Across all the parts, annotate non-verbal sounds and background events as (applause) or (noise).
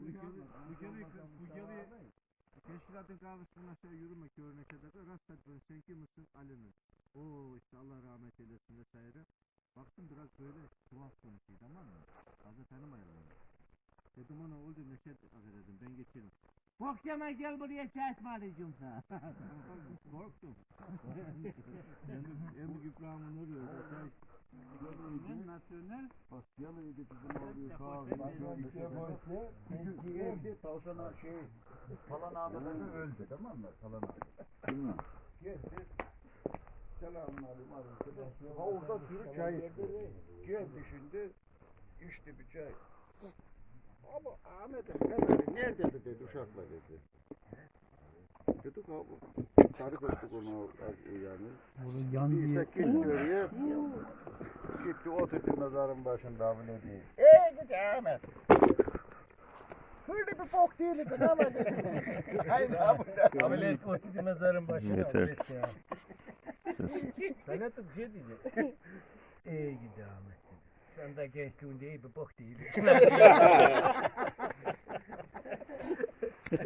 Geri teşkilatın kahvesinden aşağı yürüme körüne kadar da rast böyle sen kim misin Ali'nin. Oo işte Allah rahmet eylesin vesaire. Baktım biraz böyle tuhaf konuşuyor tamam mı? Fazla tanımayalım. Dedim ona oldu Neşet abi dedim ben geçerim. Yeme gel buraya çay ısmarlayacağım sana. (laughs) Korktum. büyük ikramın oluyor. Çay Nasyonel Baskıyalıydı bizim oluyor kahve. Geldi tavşana şey falan ağabeyden öldü tamam mı? Falan. Havuzda sürü çay içti. Geldi şimdi içti bir çay. Ama Ahmet'im Mehmet'im nerededir dedi uşakla dedi. Dedik abi. Tarif ettik onu yani. Bunu yan İşte gitti oraya. Gitti oturdu mezarın başında abi ne diyeyim. Eee gidi Ahmet. Böyle bir bok değildin ama dedi. (laughs) Haydi abi. Ameliyat oturdu mezarın başına. Yeter. Ben atıp şey diyecek. İyi gidi Ahmet. Sen de gençliğinde iyi bir bok değil. (laughs) Ben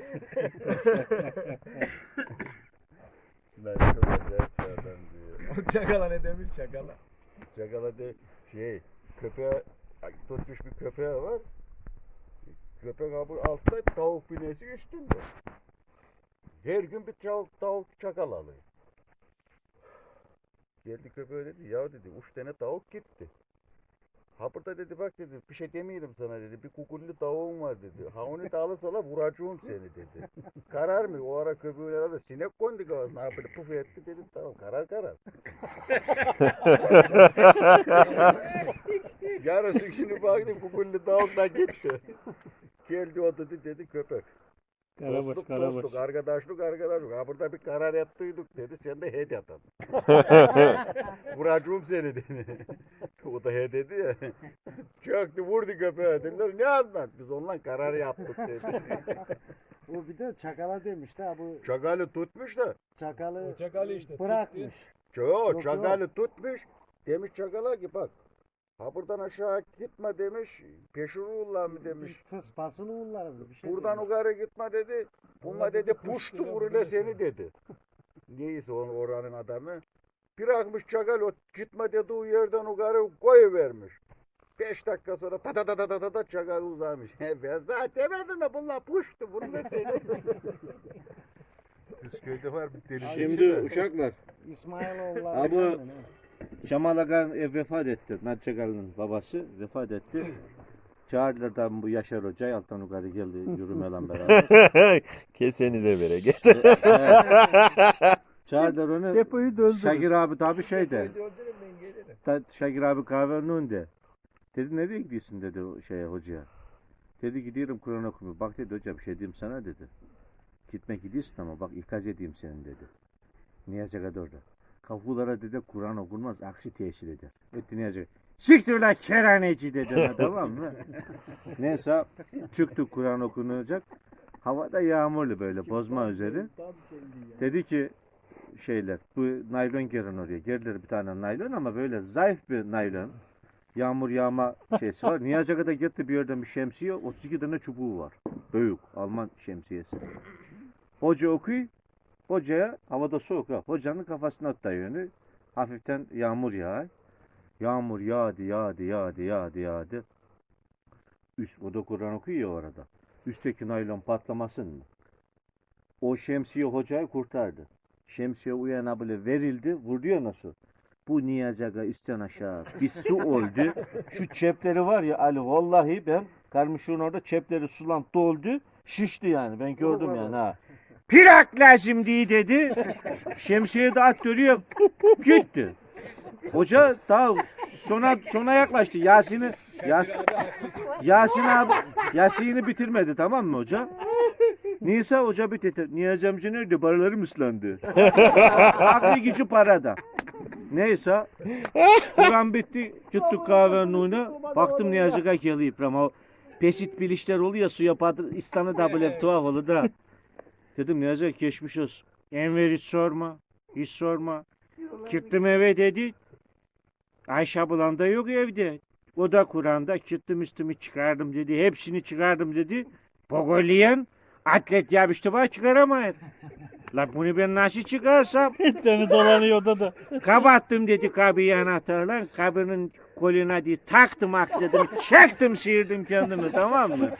çok acayip adam diyor. Çakala ne demiş çakala? Çakala de şey köpeğe tutmuş bir köpeğe var. Köpek abi altta tavuk binesi üstünde. Her gün bir tavuk, tavuk çakal alıyor. Geldi köpeğe dedi ya dedi üç tane tavuk gitti. Ha burada dedi bak dedi bir şey demeyelim sana dedi bir kukullu tavuğum var dedi. Ha onu da alırsalar vuracağım seni dedi. (laughs) karar mı? O ara köpeğe de sinek kondu kafasına. Ha böyle puf etti dedi tamam karar karar. (laughs) Yarısı şimdi baktım kukullu tavuk da gitti. Geldi oturdu dedi köpek. Karabaş dostluk karabaş. dostluk arkadaşlık arkadaşlık. Ha burada bir karar yaptıydık dedi. Sen de he dedin. (laughs) Vuracağım seni dedi. (laughs) o da he dedi ya. (laughs) Çöktü vurdu köpeğe dediler. Ne anlat? Biz onunla karar yaptık dedi. (laughs) Bu bir de çakala demiş de bu Çakalı tutmuş da. çakalı Çakalı işte. bırakmış. Yo, Yok, çakalı tutmuş. Demiş çakala ki bak. Ha buradan aşağı gitme demiş. Peşuruğullah mı demiş. Fıspasını ullarım bir şey. Buradan demiş. yukarı gitme dedi. Bununla dedi puştu vurule seni. dedi. Neyse o oranın adamı. Bırakmış çakal o gitme dediği yerden yukarı koyuvermiş. Beş dakika sonra ta ta ta ta ta ta ta çakal uzamış. (laughs) Ben zaten demedim mi bunlar puştu vurule seni. (laughs) Kızköy'de var bir deli. Şimdi uşaklar İsmailoğulları. Ha, bu-? Şamal Agan e, vefat etti. Nadçakal'ın babası vefat etti. Çağırdılar da bu Yaşar Hoca alttan yukarı geldi yürümeyle beraber. (laughs) Keseni de bereket. Çağırdılar onu. Depoyu döndü. Şakir abi tabi şeyde. Ta, Şakir abi kahvenin önünde. Dedi nereye gidiyorsun dedi o şeye hocaya. Dedi gidiyorum Kur'an okumaya. Bak dedi hoca bir şey diyeyim sana dedi. Gitmek gidiyorsun ama bak ikaz edeyim senin dedi. Niyazi kadar orada. Kapılara dedi Kur'an okunmaz aksi tesir eder. Etti Niyazi. Siktir lan keraneci dedi tamam mı? (laughs) Neyse çıktık Kur'an okunacak. Havada yağmurlu böyle bozma üzeri. Dedi ki şeyler bu naylon gerin oraya. Gerdiler bir tane naylon ama böyle zayıf bir naylon. Yağmur yağma (laughs) şeysi var. Niyazi kadar gitti bir yerden bir şemsiye 32 tane çubuğu var. Büyük Alman şemsiyesi. Hoca okuyor. Hocaya havada soğuk ha. Hocanın kafasına dayıyor. Hafiften yağmur yağar. Yağmur yağdı yağdı yağdı yağdı yağdı. Üst o da Kur'an okuyor ya orada. Üstteki naylon patlamasın mı? O şemsiye hocayı kurtardı. Şemsiye uyana bile verildi. Vurdu ya nasıl? Bu niyazaga üstten aşağı bir su oldu. Şu çepleri var ya Ali vallahi ben karmışın orada çepleri sulan doldu. Şişti yani ben gördüm yani ha. Plak lazım diye dedi. Şemsiye de at dönüyor. Gitti. Hoca daha sona sona yaklaştı. Yasin'i Yas, Yasin abi Yasin'i bitirmedi tamam mı hoca? Nisa hoca bitirdi. Niyazi amca nerede? Paralarım ıslandı. (laughs) Aklı gücü parada. Neyse. Kur'an bitti. Gittik kahvenin önüne. Baktım Niyazi İbrahim. O pesit bilişler oluyor suya patır. İstanı da böyle tuhaf oldu da. Dedim Niyazi geçmiş olsun. Enver hiç sorma. Hiç sorma. Gittim eve dedi. Ayşe bulan da yok evde. O da Kur'an'da çıktım üstümü çıkardım dedi. Hepsini çıkardım dedi. Pogoliyen atlet yapıştı bana çıkaramayır. La bunu ben nasıl çıkarsam? (laughs) Seni dolanıyor odada. Kapattım dedi kabıyı anahtarla. Kabının koluna diye taktım akledim. Çektim sıyırdım kendimi tamam mı?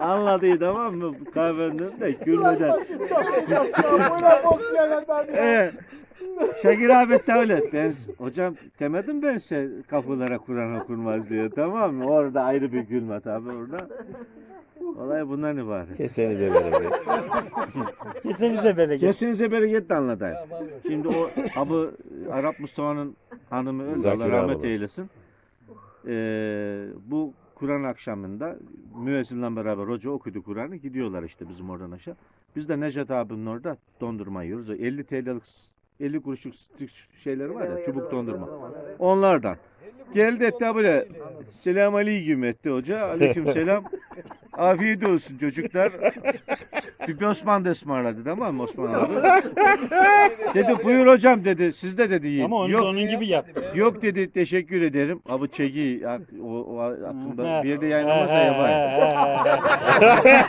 Anladı tamam mı? Kahvenin önünde gülmeden. Ee, Şakir abi de öyle. Ben, hocam demedim ben size kapılara Kur'an okunmaz diye tamam mı? Orada ayrı bir gülme tabi orada. Olay bundan ibaret. Kesenize bereket. Kesenize bereket. Kesinize bereket de anlatayım. Şimdi o abi Arap Mustafa'nın hanımı öldü. Zakir Allah rahmet abla. eylesin. Ee, bu Kur'an akşamında müezzinle beraber hoca okudu Kur'an'ı gidiyorlar işte bizim oradan aşağı. Biz de Necdet abinin orada dondurma yiyoruz. O 50 TL'lik 50 kuruşluk stick şeyleri var ya çubuk dondurma. Onlardan. Geldi etti böyle selam aleyküm etti hoca. Aleyküm (laughs) selam. Afiyet olsun çocuklar. Bir Osman da ısmarladı tamam mı Osman abi? dedi buyur hocam dedi. Siz de dedi yiyin. Ama onu Yok, onun gibi yap. yok dedi teşekkür ederim. Abi çeki o, o hakkında Ha. bir de ha,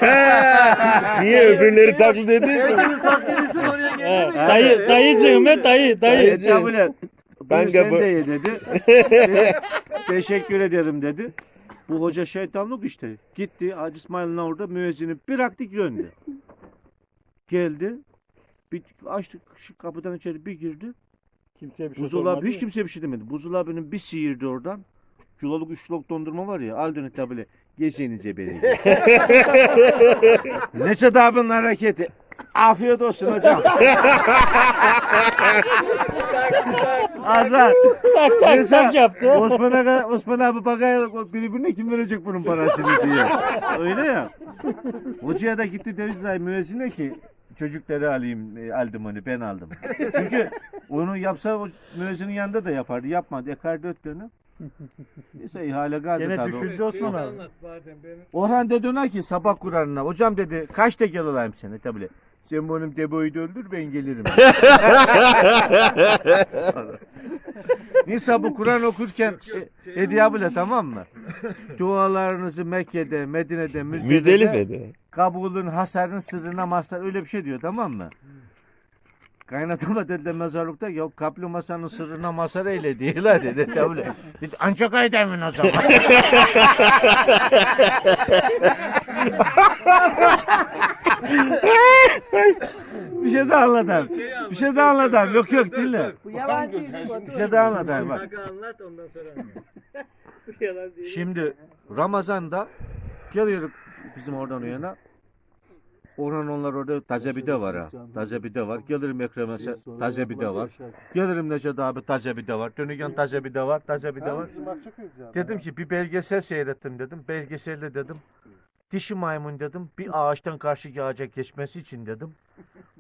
ha. Niye öbürleri taklit ediyorsun? Evet, Dayı, dayıcığım he dayı, dayı. Et. Ben de ye dedi. (laughs) Te- Teşekkür ederim dedi. Bu hoca şeytanlık işte. Gitti Hacı İsmail'in orada müezzini bıraktık döndü. Geldi. Bir açtık şu kapıdan içeri bir girdi. Kimseye bir şey Buzdolabı hiç kimseye bir şey demedi. Buzdolabının bir sıyırdı oradan. Kiloluk üçlük dondurma var ya. Al dönü tabile. Geçenize beni. (laughs) Neçet abinin hareketi. Afiyet olsun hocam. (laughs) Azar. Tak tak Neyse, tak yaptı. Osman, Aga, Osman abi bakaya birbirine kim verecek bunun parasını diye. Öyle ya. Hocaya da gitti dedi zaten müezzine ki çocukları alayım e, aldım onu ben aldım. Çünkü onu yapsa o müezzinin yanında da yapardı. Yapmadı. Ekar dörtlerini. Neyse ihale kaldı Gene tabii. düşürdü Osman abi. Orhan dedi ona ki sabah Kur'an'ına. Hocam dedi kaç tekel alayım seni tabi. Sen benim deboyu döndür ben gelirim. (laughs) Nisa bu Kur'an okurken e, hediye bile tamam mı? Dualarınızı Mekke'de, Medine'de, Müzdelife Müzdelife'de. kabulün, hasarın sırrına mazhar öyle bir şey diyor tamam mı? Kaynatama dedi mezarlıkta yok kaplı masanın sırrına mazhar eyle değil ha dedi. (laughs) Tabii. Dedi, Ancak aydemin o zaman. (laughs) bir şey daha anlatayım. Bir şey daha anlatayım. Yok yok dinle. (laughs) Bir şey daha anlatayım bak. anlat ondan sonra. Şimdi Ramazan'da geliyoruz bizim oradan o yana. Orhan onlar orada taze bir de var ha. Taze bir de var. Gelirim Ekrem'e taze bir de var. Gelirim Neşet abi taze bir de var. Dönügen taze bir de var. Taze bir de var. Dedim ki bir belgesel seyrettim dedim. Belgeselde dedim. Dişi maymun dedim. Bir ağaçtan karşı ağaca geçmesi için dedim.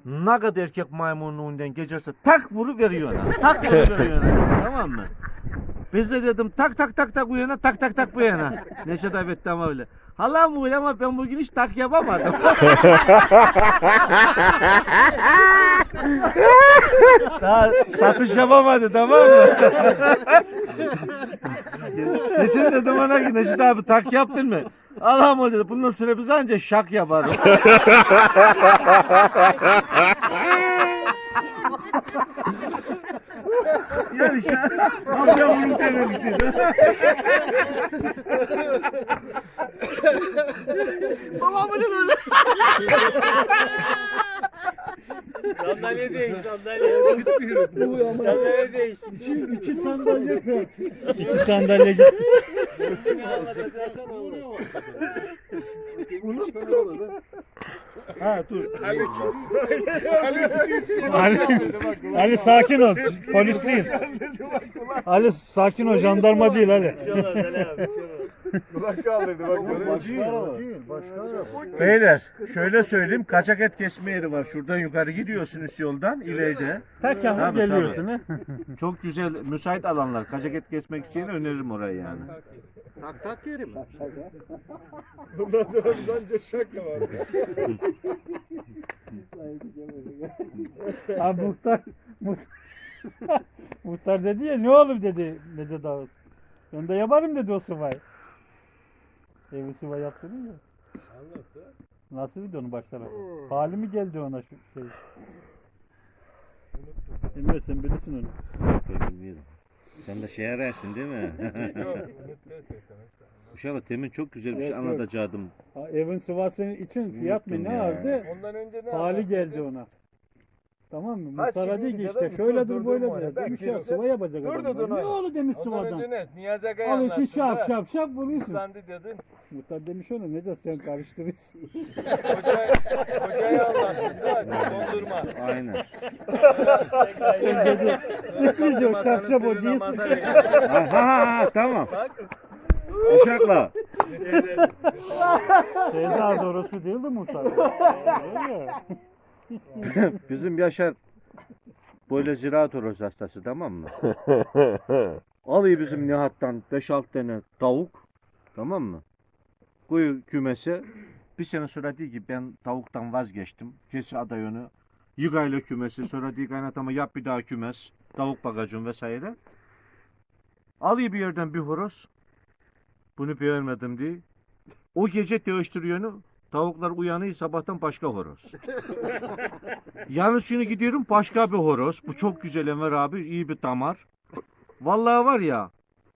Ne kadar erkek maymunun önünden geçerse tak vuru veriyor ona. Tak vuru veriyor ona. tamam mı? Biz de dedim tak tak tak tak bu yana tak tak tak bu yana. Neşet abi etti ama öyle. Halam bu ama ben bugün hiç tak yapamadım. (laughs) Daha satış yapamadı tamam mı? Neşet dedim ona ki Neşet abi tak yaptın mı? Allah'ım o dedi bundan sonra biz anca şak yaparız. (laughs) yani şak. Amca bunu dememişsin. (laughs) Sandalye değiş sandalye. Sandalye değiş. İki sandalye pek. İki sandalye gitti. Ha dur. Ali, Ali sakin ol. Polis değil. Ali sakin ol. Jandarma değil Ali. Beyler şöyle söyleyeyim kaçak et kesme yeri var. Şuradan yukarı gidiyorsun üst yoldan ileride. Tek yahut Tabii, geliyorsun. he? (laughs) Çok güzel müsait alanlar. Kaçak et kesmek isteyene öneririm orayı yani. Tak tak yerim. (laughs) Abi muhtar, muhtar, muhtar dedi ya ne olur dedi Necat Ağuz. Ben de yaparım dedi o sıvayı. Evi sıva yaptın ya. Nasıldı onu başlara? Hali mi geldi ona şu şey? Bilmiyorum sen bilirsin onu. Sen de şey ararsın değil mi? (laughs) Uşaklar temin çok güzel bir şey Yok, yok. anlatacaktım. Ha, evin sıvası için fiyat mı Unuttum ne ya. aldı? Ondan önce ne Hali geldi ona. Tamam mı? Kaç Muhtara ki dedi, işte mi? şöyledir Dur, dur, böyledir. dur, dur. Demiş ya Belki sıva yapacak Dur, adam. dur, dur, Ne olur demiş Ondan sıvadan. önce ne? Niyazi Aga'yı Al işi anlattın şap da. şap şap vuruyorsun. Sandı dedin. Muhtar demiş ona ne de sen karıştırırsın. (laughs) Hoca, hocayı anlattın da. Dondurma. Aynen. sen dedi. Sen diyor şap şap o ha, ha, ha, ha, tamam. Uşakla. Teyze az orası değil de muhtar. Öyle. (laughs) Bizim Yaşar böyle ziraat horoz hastası tamam mı? (laughs) Alıyor bizim Nihat'tan 5-6 tane tavuk tamam mı? Koyu kümese bir sene sonra diyor ki ben tavuktan vazgeçtim. Kesi aday onu. Yıkayla kümesi sonra diyor kaynatama yap bir daha kümes. Tavuk bagajım vesaire. Alıyor bir yerden bir horoz. Bunu beğenmedim diye. O gece değiştiriyor onu. Tavuklar uyanıyor sabahtan başka horoz. (laughs) Yalnız şimdi gidiyorum başka bir horoz. Bu çok güzel Enver abi. iyi bir damar. Vallahi var ya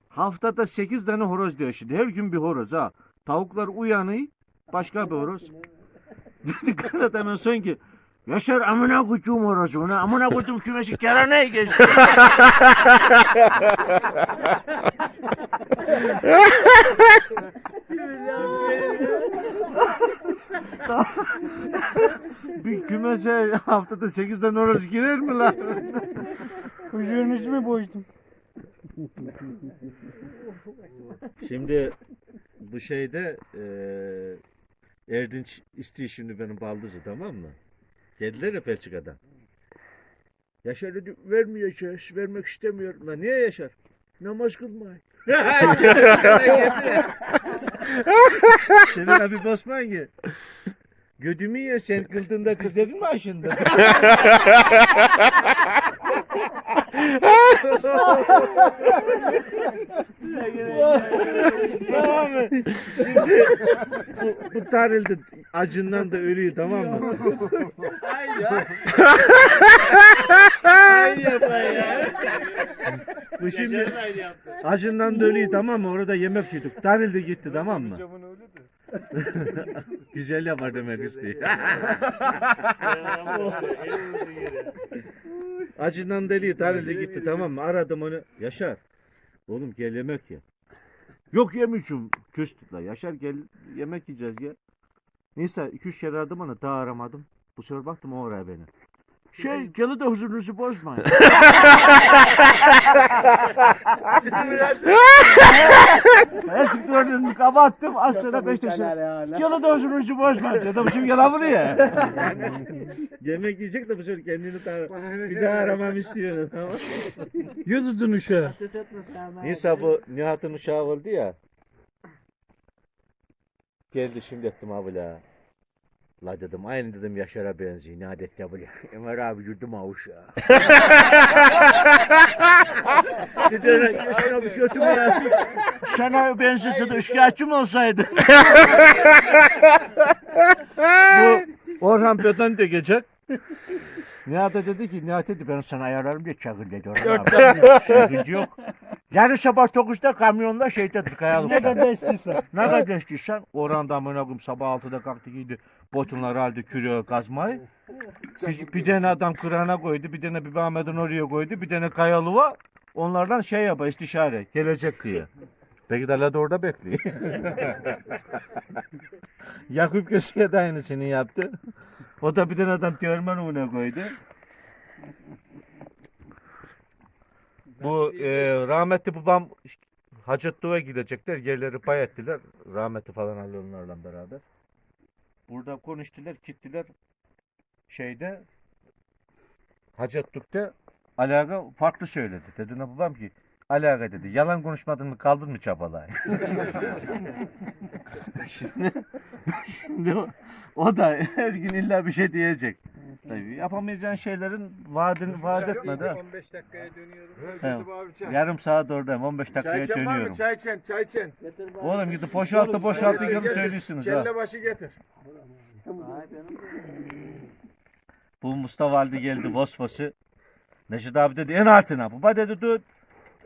haftada 8 tane horoz değişti. Her gün bir horoz ha. Tavuklar uyanıyor. Başka bir horoz. Dedi kanat hemen son ki Yaşar amına kutuğum horozunu. Amına kutuğum kümesi kerane geçti. Bir kümese haftada 8 tane horoz girer mi lan? Kuyruğun mi bozdum? Şimdi bu şeyde eee Erdinç istiyor şimdi benim baldızı tamam mı? Geldiler ya Belçika'dan. Yaşar dedi vermeyeceğiz, vermek istemiyorum. Lan niye Yaşar? Namaz kılmay. (laughs) Dedi abi Osman ki Gödümü ye sen kıldığında dizlerin mi aşındı? (laughs) tamam mı? Şimdi bu, bu tarildi acından da ölüyor tamam mı? Bu şimdi acından da ölüyor tamam mı? Orada yemek yedik. Tarildi gitti tamam mı? (laughs) Güzel yapar demek istiyor. Acından deli tarildi gitti tamam mı? Aradım onu. Yaşar. Oğlum gel yemek ye. Yok yemişim. Küstü la. Yaşar gel yemek yiyeceğiz ya. Neyse iki üç kere aradım onu daha aramadım. Bu sefer baktım o araya beni. Şey geli de huzurunuzu bozmayın. Eskiden (laughs) oradan kapattım. Az sonra beş taşı. Geli de huzurunuzu bozmayın. Dedim şimdi gel buraya. (laughs) Yemek yiyecek de bu sefer kendini daha, bir daha aramam istiyor. Tamam. Yüz uzun uşağı. Neyse bu Nihat'ın uşağı oldu ya. Geldi şimdi ettim abi la. Dedim aynı dedim Yaşar'a benziyor. Ne adet ya ya. (laughs) Ömer abi yurdum ha uşağı. Dedi Yaşar abi kötü mü ya? Sana benzese de şikayetçi mi olsaydı? (laughs) bu Orhan Beton dökecek. (laughs) Nihat da dedi ki Nihat dedi ben sana ayarlarım diye çakıl dedi Orhan abi. Sıkıntı yok. Yarın sabah 9'da kamyonla şeydedir kayalıkta. Ne kadar istiyorsan. Ne kadar istiyorsan Orhan da amına koyayım sabah 6'da kalktı giydi botunları aldı küreğe kazmayı. Bir, bir tane adam kırana koydu, bir tane bir Ahmet'in oraya koydu, bir tane kayalığa onlardan şey yapa istişare gelecek diye. Peki de de orada bekliyor. (laughs) Yakup Köse'ye de aynısını yaptı. O da bir tane adam görmen önüne koydu. Bu e, rahmetli babam Hacettepe'ye gidecekler. Yerleri pay ettiler. Rahmetli falan Ali onlarla beraber. Burada konuştular, gittiler. Şeyde Hacettepe'de Alaga farklı söyledi. Dedi ne babam ki Alaga dedi. Yalan konuşmadın mı kaldın mı çabalay? şimdi, (laughs) şimdi o, o da her gün illa bir şey diyecek. Tabii yapamayacağın şeylerin vaadini vaat etme de. 15 dakikaya dönüyorum. He, yarım saat oradayım 15 dakikaya Çay içen var mı? dönüyorum. Çay içen, çay içen. Oğlum gidip boşaltı boşaltı getir. söylüyorsunuz ha. Kelle başı getir. Bu Mustafa Ali geldi Vosfos'u. Neşet abi dedi en altına. Baba dedi dur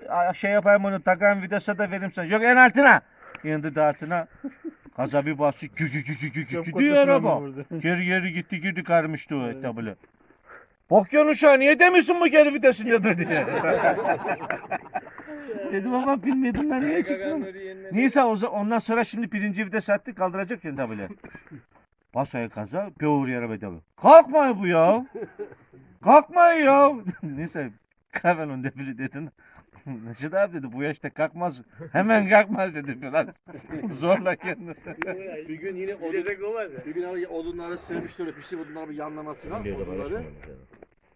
a- şey yapayım onu takayım vidasa da vereyim sana. Yok en altına. İndi de altına. Kaza bir bastı. Gü gü gü gü gü gü Çöp gü kutusuna diyor araba. (laughs) Geri geri gitti girdi karmıştı o etabılı. Bakıyorsun uşağı niye demiyorsun bu geri vitesini dedi. (laughs) dedi baba bilmiyordum ben niye çıktım. Neyse o ondan sonra şimdi birinci vites attı kaldıracak ya tabii. Basaya kaza bir uğur araba tabii. Kalkma bu ya. Kalkma ya. (laughs) Neyse kahven önde biri dedin. (laughs) Neşet abi dedi bu yaşta kalkmaz. Hemen kalkmaz dedi biraz. (laughs) Zorla kendini. Bir gün yine odun, bir gün ara- odunları sığmıştır, pişti odunları bir yanlamasına. Odunları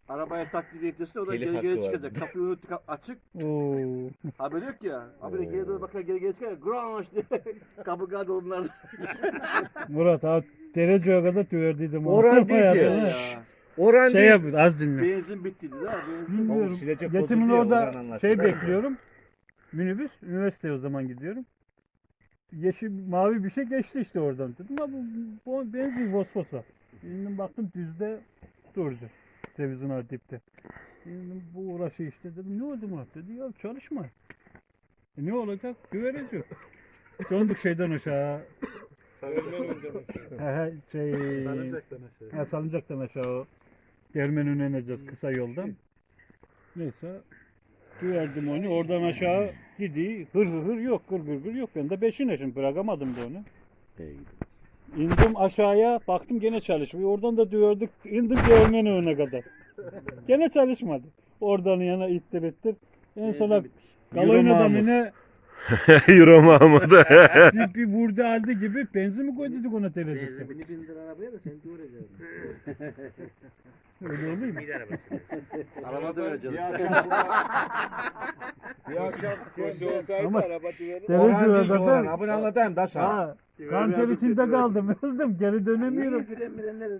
arabaya taklit ettirse o da geri geri çıkacak. Kapıyı unuttuk açık. (laughs) Haberi yok ya. Haberi geri doğru bakar geri geri çıkar. Granş diye. Kapı kaldı odunlar. Murat abi derece kadar tüverdiydim. Orhan değil ki. Oran Şey yap az dinle. Benzin bitti değil mi? Benzin. Bilmiyorum. silecek Yetimin bozuldu ya, orada anlaştık. şey bekliyorum. Minibüs. Üniversiteye o zaman gidiyorum. Yeşil mavi bir şey geçti işte oradan. Dedim ha bu, bu benziyor Vosfos'a. İndim baktım düzde durdu. Devizin orada dipte. İndim bu uğraşı işte dedim ne oldu Murat dedi ya çalışma. E ne olacak? Güverecek. Döndük şeyden aşağı. He he şey. Ha, salıncaktan aşağı o. Germen'e ineceğiz kısa yoldan. Neyse. Güverdim onu oradan aşağı gidiyor. Hır hır hır yok gır gır gır yok. Ben de beşine şimdi bırakamadım da onu. İndim aşağıya baktım gene çalışmıyor. Oradan da diyorduk indim Germen önüne kadar. Gene çalışmadı. Oradan yana ittir ittir. En sona Yürü adamına Euro Mahmut. (laughs) (laughs) bir, bir vurdu aldı gibi benzin mi koyduk ona teresi? Benzin bindir arabaya da sen göreceksin. (laughs) Öyle oluyor mu? (laughs) Araba da vereceğiz. Bir akşam (laughs) şey olsaydı araba düveri. Orhan değil Orhan. kadar. Abone anlatayım da sana. Ha, kanser içinde kaldım. Öldüm. Geri dönemiyorum.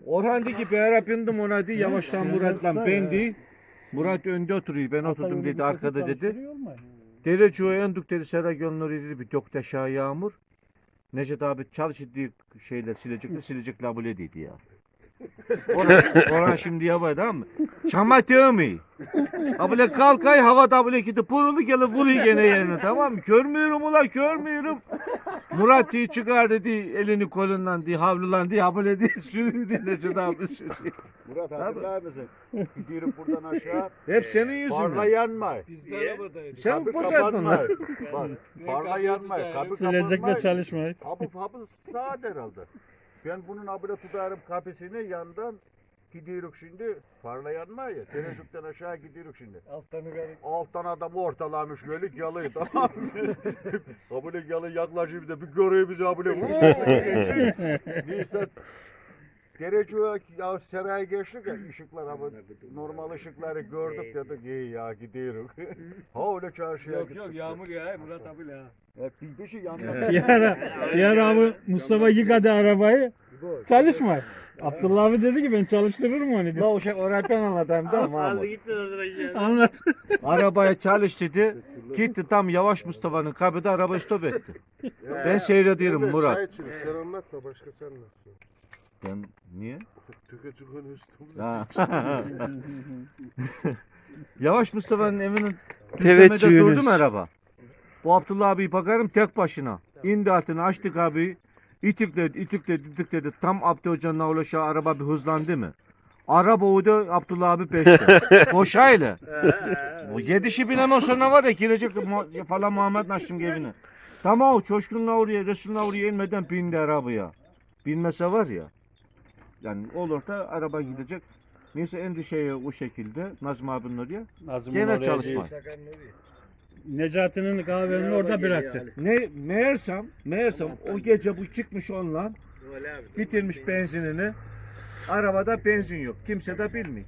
Orhan dedi ki bir ara bindim ona dedi yavaştan Murat'la ben değil. Murat önde oturuyor ben oturdum dedi arkada dedi. Derece o endük dedi Sera Gönlür dedi bir dök aşağı yağmur. Necdet abi çalış dedi şeyler silecekler silecek labule dedi ya. Orhan, Orhan şimdi yapar tamam mı? Çama mi? Abile kalkay hava tabule gitti purulu gelip vuruyor gene yerine tamam mı? Görmüyorum ula görmüyorum. Murat diye çıkar dedi elini kolundan diye havlulan diye abile diye sürüyor diye Necdet abi sürüyor. Murat hatırlar mısın? Gidiyorum buradan aşağı. Hep senin yüzünden. Farla yanma. Biz de arabadaydık. Sen Kapı boşaltma kapanma. lan. Bak farla yanma. Kapı Silecekle kapanma. çalışmayın. Hapı hapı saat herhalde. Ben bunun abile tutarım kapısını yandan gidiyoruz şimdi. Farla yanma ya. Tereddükten aşağı gidiyoruz şimdi. Alttan yukarı. Alttan adam ortalamış böyle yalıyı tamam mı? (laughs) abile yalı yaklaşıyor bir de bir görüyor bizi abile. (laughs) Neyse Derece ya seraya geçtik ya ışıklar ama normal ışıkları gördük dedik iyi ya gidiyoruz. (laughs) ha öyle çarşıya Yok gittik. yok yağmur ya Murat abi ya. Ya bir şey yandan (laughs) Bir ara, bir ara abi Mustafa yıkadı arabayı. Çalışma. Abdullah abi dedi ki ben çalıştırırım onu dedi. La uşak orayı ben anlatayım da Mahmut. Anlat. (laughs) Arabaya çalış dedi. Gitti tam yavaş Mustafa'nın kabide arabayı stop etti. Ben seyrediyorum Murat. Çay içiyoruz. Sen anlatma başka sen anlat. Ben niye? Tüketici üstümüze. Ha. (laughs) yavaş Mustafa'nın evinin Evet, durdu Yunus. mu araba? Bu Abdullah abi bakarım tek başına. İndi altına açtık abi. İtikledi, itikledi, itikledi. Tam Abdü Hoca'nın ulaşağı araba bir hızlandı mı? Araba uydu Abdullah abi peşte. (laughs) Koşayla. Bu yedişi binemez sonra var ya girecek mu- falan Muhammed Naşim evine. Tamam o çoşkunla oraya, Resul'la oraya inmeden bindi arabaya. Bilmese var ya. Yani olur da araba gidecek. Neyse endişeye o şekilde Nazım abinin oraya. Nazım Gene oraya çalışma. Necati'nin kahveni orada bıraktı. Ne meğersem, meğersem o gece bu çıkmış onunla bitirmiş benzinini. Arabada benzin yok. Kimse de bilmiyor.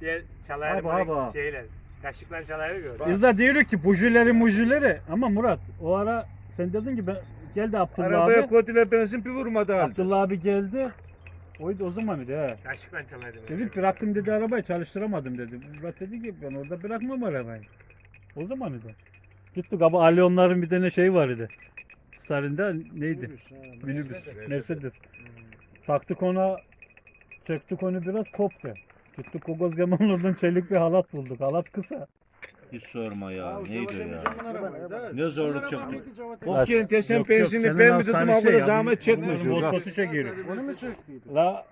Diğer çalarım Haba, haba. şeyler. Kaşıkla çaları gör. Biz de diyoruz ki bujileri mujileri ama Murat o ara sen dedin ki ben geldi Abdullah Arabaya abi. kodile benzin bir vurmadı. Abdullah abi geldi. Oydu o zamanıydı he. Kaşıkla çalarım. Dedim bıraktım dedi arabayı çalıştıramadım dedi. Murat dedi ki ben orada bırakmam arabayı. O zamanıydı. Gittik abi Ali onların bir tane şey vardı. Sarında neydi? Minibüs. Mercedes. Taktık ona çektik onu biraz koptu. Gittik Kokozgaman'ın oradan çelik bir halat bulduk. Halat kısa. Hiç sorma ya. o Neydi Cevat ya? Ne zorluk çekti. yiyen desem senin ben mi dedim şey abla ya, zahmet yok. Bosfosu çekiyoruz. Onu mu çöktüydü? La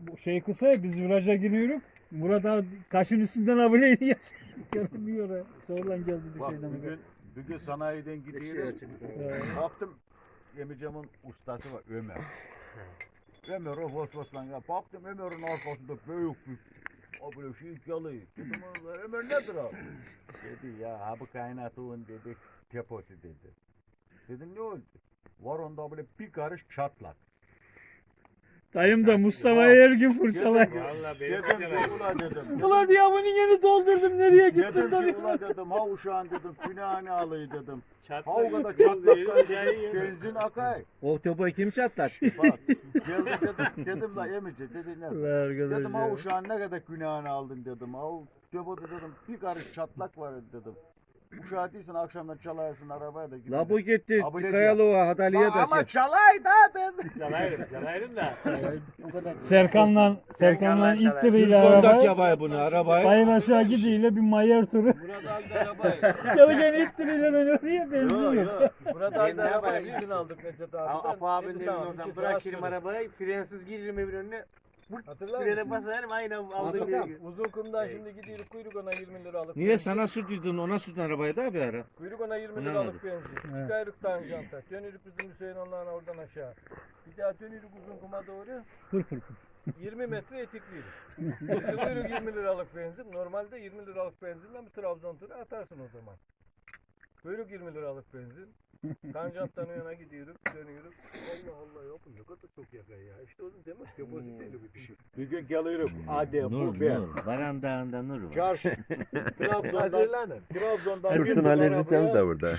bu şey kısa ya biz viraja giriyoruz. Murat abi kaşın üstünden abone iniyor. (laughs) Görünmüyor ha. Sonradan geldi bir Bak şeyden. bugün, bugün sanayiden gidiyoruz. Ee, Baktım Emicam'ın ustası var Ömer. Ömer o ya. Baktım Ömer'in arkasında büyük bir o böyle şey yalı. Dedim "Allah, Ömer nedir o? Dedi ya ha bu kaynatığın dedi deposu dedi. Dedim ne oldu? Var onda böyle bir karış çatlak. Dayım da Mustafa'yı her gün Dedim, fırçalar. Vallahi benim dedim ki çalarım. ula dedim. Ulan diye bunun yeni doldurdum nereye gittin Dedim ki dedi. ula dedim ha uşağın dedim günahını alayı dedim. Ha o Çatlak. kadar çatlaktan dedim, benzin akay. O topu kim çatlattı? Bak geldi dedim, dedim la emici dedi ne? Dedim ha ya. uşağın ne kadar günahını aldın dedim. Ha o depoda dedim bir karış çatlak var dedim. Uşağı değilsin akşamdan çalarsın arabaya da gidiyorsun. La bu gitti. Abone Kayalı o Hadali'ye Aa, de. Ama şey. çalay da ben. (laughs) Çalarım, çalarım da. (laughs) Serkan'la Serkan'la Serkan'la ittiriyle Düz kontak yapay bunu arabayı. Bayır aşağı gidiyle bir mayer turu. Murat aldı arabayı. (laughs) Gelirken ittiriyle ben oraya benziyor. Murat aldı arabayı izin aldık Necdet abiden. Apo abinin Dedi, evinin oradan saat bırakırım sürdü. arabayı, frensiz girerim evin önüne. Hatırlar Frene mısın? basarım aynen aldığım yere. Uzun kumdan şimdi gidiyoruz kuyruk ona 20 lira alıp. Niye benzin. sana sürdürdün ona sürdün arabayı da bir ara? Kuyruk ona 20 Ne lira alıp benzin. Evet. Çıkarık tanjanta. Dönürük bizim Hüseyin onlarla oradan aşağı. Bir daha dönürük uzun kuma doğru. Fır fır fır. 20 metre etikliyiz. Kuyruk 20 liralık benzin. Normalde 20 liralık benzinle bir Trabzon turu atarsın o zaman. Kuyruk 20 liralık benzin. Tanjanttan o yana gidiyoruz, dönüyoruz. Allah Allah ya bu ne kadar çok yakın ya. İşte onun demek depoziteli bir şey. Bir gün geliyorum. Adem bu ben. Varandağında nur var. Çarşı. (laughs) Trabzon'dan. Hazırlanın. Trabzon'dan bindik Ali. Rıtem de burada.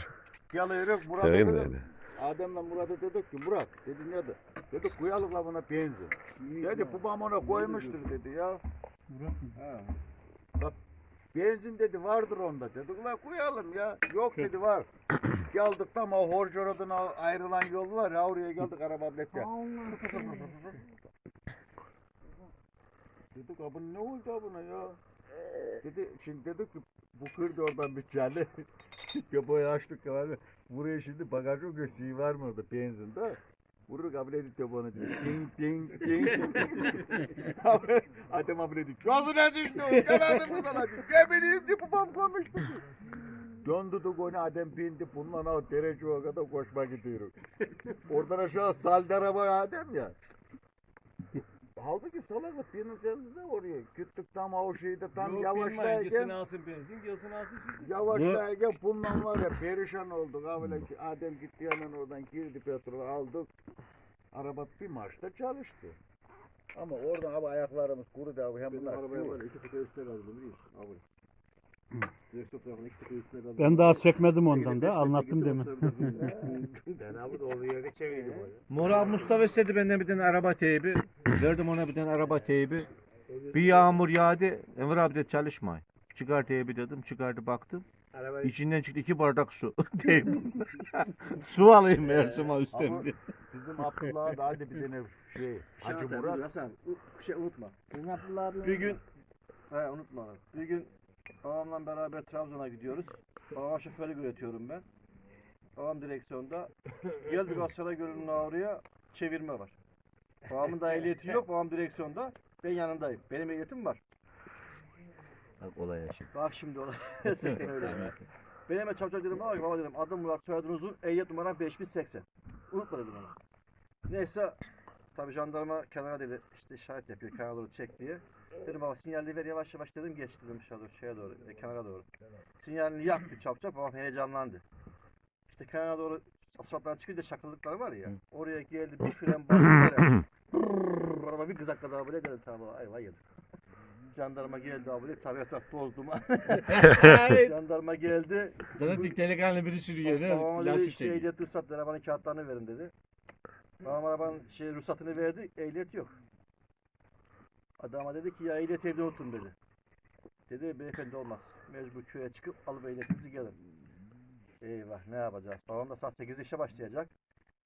Geliyorum Murat'a Seveyim dedim. öyle. Adem'le Murat'a dedik ki Murat dedi ne de? Dedi koyalım la buna benzin. Dedi babam ona koymuştur dedi ya. Ha. Bak benzin dedi vardır onda dedik la koyalım ya. Yok dedi var. Geldik tam o Horjoro'dan ayrılan yol var ya oraya geldik araba bekle. Dedik abi ne oldu buna ya? Dedi şimdi dedik ki bu kırdı oradan bir çelle. Kabayı (laughs) açtık abi. Buraya şimdi bagaj o göğsüğü var mı orada benzin de. Vurur kabul edip de bana diyor. Ding ding ding. Adem (laughs) abi dedi. Gözüne düştü. Demedim mi sana diyor. Ne bileyim diye babam konuştu. Diyor. Döndü de gene Adem bindi. Bundan o derece o kadar koşma gidiyorum. Oradan aşağı saldı araba Adem ya. Halbuki salak birinin üzerinde oraya. Gittik tam o şeyde tam Yok bilmem hangisini alsın benzin, gelsin alsın sizin. Yavaşlarken bundan var ya perişan olduk. Ha böyle ki Adem gitti hemen oradan girdi petrol aldık. Araba bir marşta çalıştı. Ama oradan abi ayaklarımız kurudu abi. Hem bunlar arabaya var. iki tıka üstüne kaldı biliyor musun? Abi. Ben daha çekmedim ondan da anlattım demin. (laughs) Ben abi de olduğu yerde çevirdim onu. Murat Mustafa istedi benden bir tane araba teybi. Verdim ona bir tane araba teybi. Bir yağmur yağdı. Enver abi de çalışma. Çıkar teybi dedim. Çıkardı baktım. Arabayı İçinden çıktı iki bardak su. (laughs) (laughs) Su alayım Mersum'a üstten. Bizim Abdullah'a da hadi bir tane şey. Hacı Murat. Hasan, şey unutma. Bir gün, he unutma. Bir gün babamla beraber Trabzon'a gidiyoruz. Babama şoförlük üretiyorum ben. Babam direksiyonda. Geldik Asya'da Gölü'nün oraya çevirme var. Babamın da ehliyeti yok, babam direksiyonda. Ben yanındayım. Benim ehliyetim var. Olay yaşım. Bak şimdi olay. (laughs) Gerçekten öyle. Ben hemen çabucak dedim baba, baba dedim adım Murat soyadın uzun ehliyet numaram 5080. Unutma dedim ona. Neyse Tabii jandarma kenara dedi işte işaret yapıyor kenara doğru çek diye. Dedim baba sinyalini ver yavaş yavaş dedim geç dedim şeye doğru, şeye doğru e, kenara doğru. Sinyalini yaktı çap çap babam heyecanlandı. İşte kenara doğru asfalttan çıkınca çakıllıklar var ya oraya geldi bir fren bastı. Brrrr, Araba bir kızakladı abi dedim tabi ayva yedim. Jandarma geldi abi tabi etraf toz duman. (laughs) Jandarma geldi. Zaten delikanlı biri sürüyor. Babama dedi Lastik işte çekiyor. ehliyet ruhsat arabanın kağıtlarını verin dedi. Babam arabanın şey ruhsatını verdi, ehliyet yok. Adama dedi ki ya ehliyet evde unuttum dedi. Dedi beyefendi olmaz. Mecbur köye çıkıp alıp ehliyetinizi gelin. Eyvah ne yapacağız? Babam da saat 8 işe başlayacak.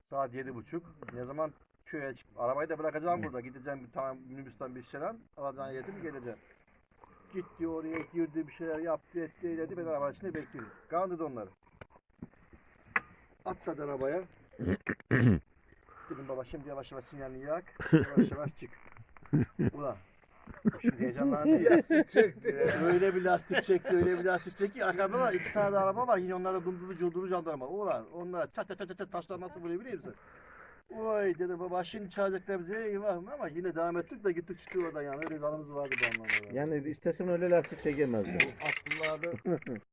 Saat yedi buçuk. Ne zaman köye çıkıp arabayı da bırakacağım burada. Gideceğim bir tane minibüsten bir şeyden alacağım ehliyetimi geleceğim. Gitti oraya girdi bir şeyler yaptı etti eyledi ben arabanın içinde bekliyorum. Kandırdı onları. Atladı arabaya. (coughs) Dedim baba şimdi yavaş yavaş sinyalini yak. Yavaş yavaş çık. Ulan. Şimdi heyecanlandı. Lastik çekti. Ee, öyle bir lastik çekti, öyle bir lastik çekti. Arkamda da iki tane de araba var. Yine onlarda dumduru cunduru jandarma. Ulan onlar çat çat çat çat taşlar nasıl vuruyor biliyor musun? Vay dedim baba şimdi çağıracaklar bizi eyvah ama yine devam ettik de gittik çıktık oradan yani. Öyle bir anımız vardı bu anlamda. Yani istesen öyle lastik çekemezler. Abdullah (laughs) abi